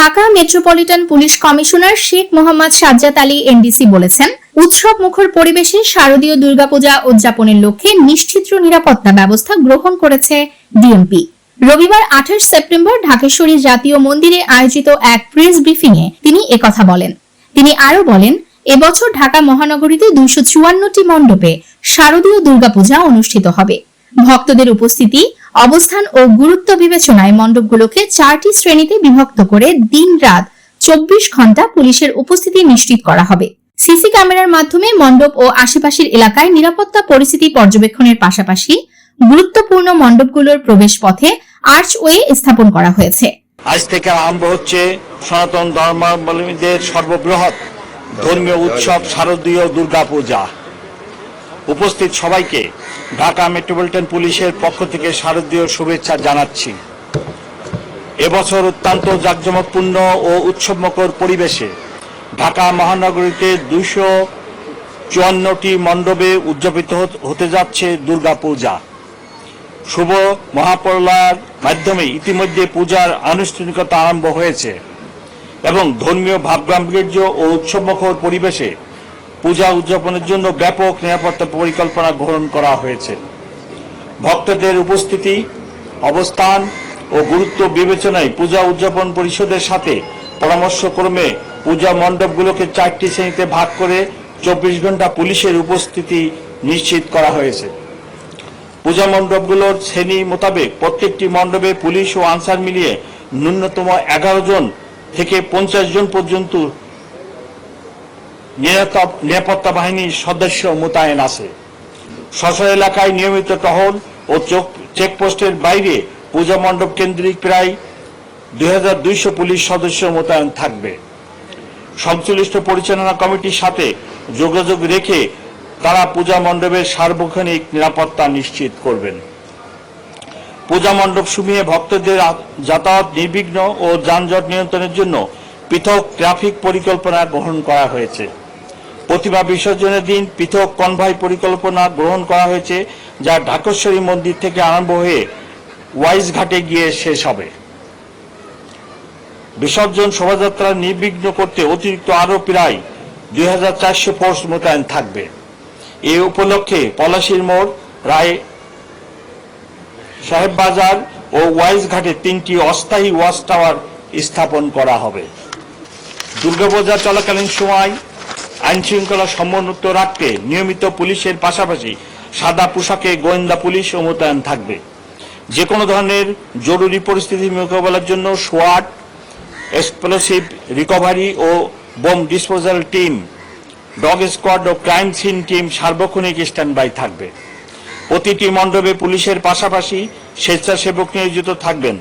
Dhaka metropolitan police commissioner Sheikh Mohammad Sajjad Ali NDC বলেছেন, উৎসব মুখর পরিবেশে শারদীয় দুর্গাপূজা উদযাপনের লক্ষ্যে নিশ্চিত্র নিরাপত্তা ব্যবস্থা গ্রহণ করেছে ডিএমপি। রবিবার আঠাশ সেপ্টেম্বর ঢাকেশ্বরী জাতীয় মন্দিরে আয়োজিত এক প্রেস ব্রিফিংয়ে তিনি একথা বলেন। তিনি আরও বলেন, এবছর ঢাকা মহানগরীতে দুইশো চুয়ান্নটি মণ্ডপে শারদীয় দুর্গাপূজা অনুষ্ঠিত হবে। ভক্তদের উপস্থিতি অবস্থান ও গুরুত্ব বিবেচনায় মণ্ডপগুলোকে চারটি শ্রেণীতে বিভক্ত করে দিন রাত চব্বিশ ঘণ্টা পুলিশের উপস্থিতি নিশ্চিত করা হবে। সিসি ক্যামেরার মাধ্যমে মণ্ডপ ও আশেপাশের এলাকায় নিরাপত্তা পরিস্থিতি পর্যবেক্ষণের পাশাপাশি গুরুত্বপূর্ণ মণ্ডপগুলোর প্রবেশ পথে আর্চওয়ে স্থাপন করা হয়েছে। আজ থেকে আরম্ভ হচ্ছে সনাতন ধর্মাবলম্বীদের সর্ববৃহৎ ধর্মীয় উৎসব শারদীয় দুর্গা পূজা উপস্থিত সবাইকে ঢাকা মেট্রোপলিটন পুলিশের পক্ষ থেকে শারদীয় শুভেচ্ছা জানাচ্ছি। এবছর অত্যন্ত জাঁকজমকপূর্ণ ও উৎসবমুখর পরিবেশে ঢাকা মহানগরীতে দুশো চুয়ান্নটি মণ্ডপে উদযাপিত হতে যাচ্ছে দুর্গা পূজা শুভ মহাপরলার মাধ্যমে ইতিমধ্যে পূজার আনুষ্ঠানিকতা আরম্ভ হয়েছে এবং ধর্মীয় ভাবগাম্ভীর্য ও উৎসবমুখর পরিবেশে পূজা উদযাপনের জন্য ব্যাপক নিরাপত্তা পরিকল্পনা গ্রহণ করা হয়েছে। ভক্তদের উপস্থিতি, অবস্থান ও গুরুত্ব বিবেচনায় পূজা উদযাপন পরিষদের সাথে পরামর্শক্রমে পূজা মণ্ডপগুলোকে চারটি শ্রেণীতে ভাগ করে চব্বিশ ঘণ্টা পুলিশের উপস্থিতি নিশ্চিত করা হয়েছে। পূজা মণ্ডপগুলোর শ্রেণি মোতাবেক প্রত্যেকটি মণ্ডপে পুলিশ ও আনসার মিলিয়ে ন্যূনতম এগারো জন থেকে পঞ্চাশ জন পর্যন্ত নিরাপত্তা- বাহিনীর সদস্য মোতায়েন আছে। স্ব এলাকায় নিয়মিত টহল ও চেকপোস্টের বাইরে পূজা মণ্ডপ কেন্দ্রিক প্রায় দুই হাজার দুইশো পুলিশ সদস্য মোতায়েন থাকবে। সংশ্লিষ্ট পরিচালনা কমিটির সাথে যোগাযোগ রেখে তারা পূজা মণ্ডপের সার্বক্ষণিক নিরাপত্তা নিশ্চিত করবেন। পূজা মণ্ডপ সমূহে ভক্তদের যাতায়াত নির্বিঘ্ন ও যানজট নিয়ন্ত্রণের জন্য পৃথক ট্রাফিক পরিকল্পনা গ্রহণ করা হয়েছে। প্রতিমা বিসর্জনের দিন পৃথক কনভয় পরিকল্পনা গ্রহণ করা হয়েছে, যা ঢাকেশ্বরী মন্দির থেকে আরম্ভ হয়ে ওয়াইজ ঘাটে গিয়ে শেষ হবে। বিসর্জন শোভাযাত্রা নির্বিঘ্ন করতে অতিরিক্ত আরও প্রায় দুই হাজার চারশো ফোর্স মোতায়েন থাকবে। এ উপলক্ষে পলাশির মোড়, রায় সাহেব বাজার ও ওয়াইজ ঘাটে তিনটি অস্থায়ী ওয়াচ টাওয়ার স্থাপন করা হবে। দুর্গাপূজা চলাকালীন সময় আইন শৃঙ্খলা সমুন্নত রাখতে নিয়মিত পুলিশের পাশাপাশি সাদা পোশাকে গোয়েন্দা পুলিশ ও মোতায়েন থাকবে। যে কোনো ধরনের জরুরি পরিস্থিতি মোকাবেলার জন্য সোয়াট, এক্সপ্লোসিভ রিকভারি ও bomb disposal team, dog squad ও ক্রাইম সিন টিম সার্বক্ষণিক স্ট্যান্ড বাই থাকবে। প্রতিটি মণ্ডপে পুলিশের পাশাপাশি স্বেচ্ছাসেবক নিয়োজিত থাকবেন।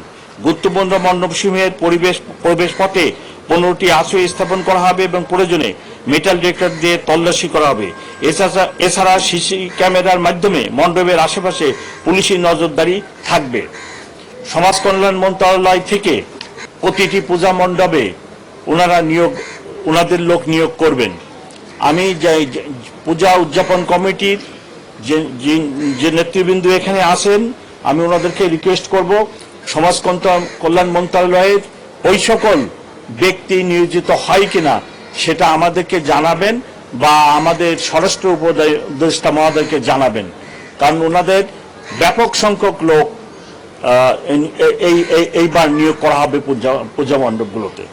গুরুত্বপূর্ণ মণ্ডপসমূহের পরিবেশ প্রবেশ পথে পনেরোটি আশ্রয় স্থাপন করা হবে এবং প্রয়োজনে মেটাল ডিটেক্টর দিয়ে তল্লাশি করা হবে। এছাড়া সিসি ক্যামেরার মাধ্যমে মণ্ডপের আশেপাশে পুলিশি নজরদারি থাকবে। সমাজ কল্যাণ মন্ত্রণালয় থেকে প্রতিটি পূজা মণ্ডপে ওনারা নিয়োগ ওনাদের লোক নিয়োগ করবেন। আমি পূজা উদযাপন কমিটির যে নেতৃবৃন্দ এখানে আসেন আমি ওনাদেরকে রিকোয়েস্ট করব, সমাজ কল্যাণ মন্ত্রণালয়ের ওই সকল ব্যক্তি নিয়োজিত হয় কিনা সেটা আমাদেরকে জানাবেন বা আমাদের স্বরাষ্ট্র উপদেষ্টা মহোদয়কে জানাবেন। কারণ ওনাদের ব্যাপক সংখ্যক লোক এই- এই- এই- এইবার নিয়োগ করা হবে পূজা মণ্ডপগুলোতে।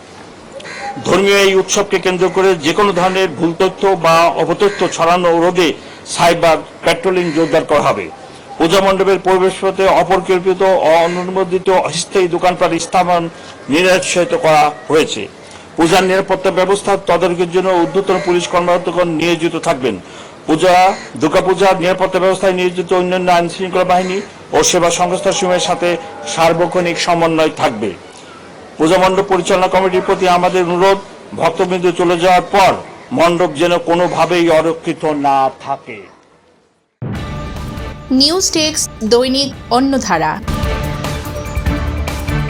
ধর্মীয় এই উৎসবকে কেন্দ্র করে যে কোনো ধরনের ভুল তথ্য বা অপতথ্য ছড়ানো রোধে সাইবার পেট্রোলিং জোরদার করা হবে। পূজা মণ্ডপের পরিবেশপথে অপরিকল্পিত অননুমোদিত অস্থায়ী দোকানপাট স্থাপন নিরুৎসাহিত করা হয়েছে। পূজার নিরাপত্তা ব্যবস্থা তদারকির জন্য ঊর্ধ্বতন পুলিশ কর্মকর্তাগণ নিয়োজিত থাকবেন। পূজা দুর্গাপূজার নিরাপত্তা ব্যবস্থায় নিয়োজিত অন্যান্য আইন শৃঙ্খলা বাহিনী ও সেবা সংস্থাসমূহের সাথে সার্বক্ষণিক সমন্বয় থাকবে। পূজা মণ্ডপ পরিচালনা কমিটির প্রতি আমাদের অনুরোধ, ভক্তবৃন্দ চলে যাওয়ার পর মণ্ডপ যেন কোনোভাবেই অরক্ষিত না থাকে। নিউজ টেক্স দৈনিক অন্যধারা